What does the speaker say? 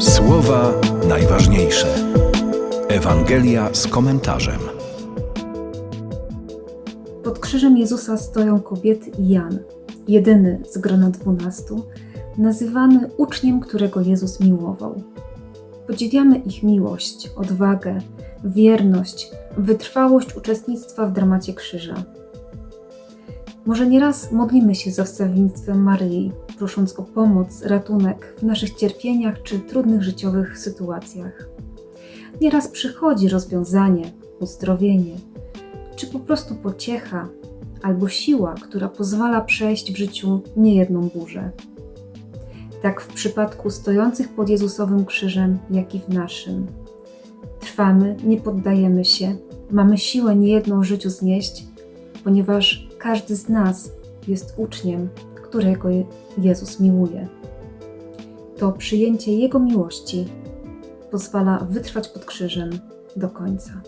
Słowa najważniejsze. Ewangelia z komentarzem. Pod krzyżem Jezusa stoją kobiety i Jan, jedyny z grona dwunastu, nazywany uczniem, którego Jezus miłował. Podziwiamy ich miłość, odwagę, wierność, wytrwałość uczestnictwa w dramacie krzyża. Może nieraz modlimy się za wstawiennictwem Maryi, prosząc o pomoc, ratunek w naszych cierpieniach czy trudnych życiowych sytuacjach. Nieraz przychodzi rozwiązanie, uzdrowienie, czy po prostu pociecha albo siła, która pozwala przejść w życiu niejedną burzę. Tak w przypadku stojących pod Jezusowym krzyżem, jak i w naszym. Trwamy, nie poddajemy się, mamy siłę niejedną w życiu znieść, ponieważ każdy z nas jest uczniem, którego Jezus miłuje. To przyjęcie Jego miłości pozwala wytrwać pod krzyżem do końca.